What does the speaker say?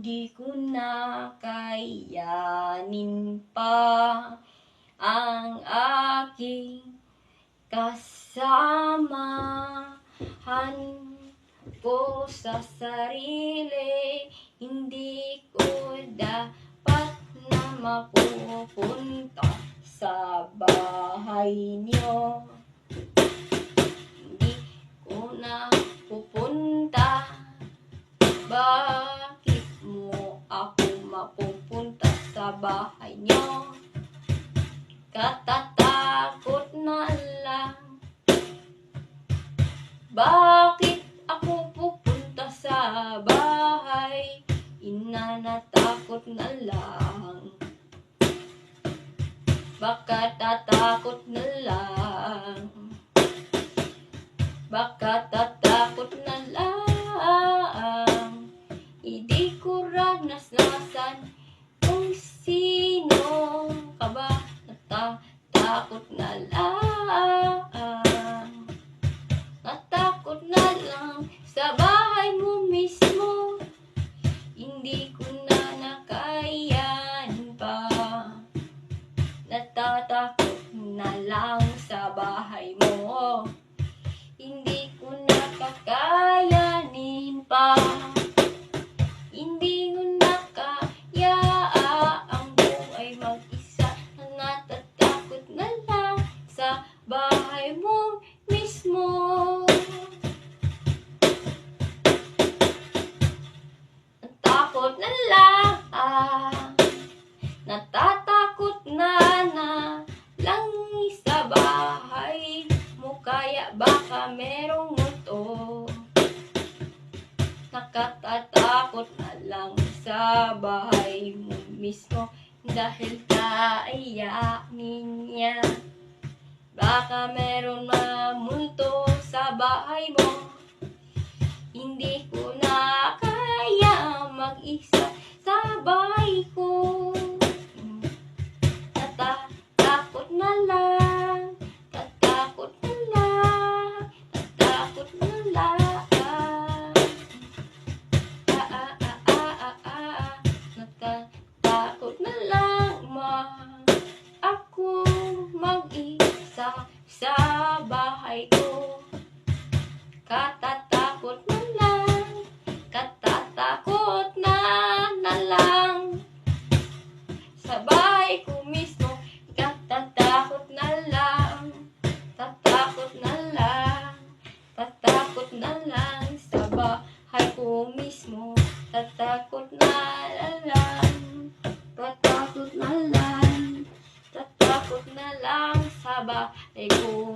Hindi ko na kayanin pa ang aking kasamahan ko sa sarili. Hindi ko dapat na mapupunta sa bahay niyo. Hindi ko na pupunta. Bakit bahay niyo? Katatakot na lang. Bakit ako pupunta sa bahay? Ina natakot na lang. Baka tatakot na lang. Baka tatakot na lang. Hindi ko ranasan sino ka ba natatakot na lang. Natakot na lang sa bahay mo mismo. Hindi ko na bahay mo mismo. Natakot na lang. Natatakot na na lang sa bahay mo kaya baka merong multo. Nakatatakot na lang sa bahay mo mismo dahil kaiyanin niya. Baka meron mamulto sa bahay mo. Hindi ko na kaya mag-isa sa bahay ko. Bahay ko. Katatakot na lang. Katatakot na na lang. Sa bahay ko mismo. Katatakot na lang. Tatakot na lang. Tatakot na lang. Sa bahay ko mismo. Tatakot na lang. Tatakot na lang. Tatakot na lang sa bahay ko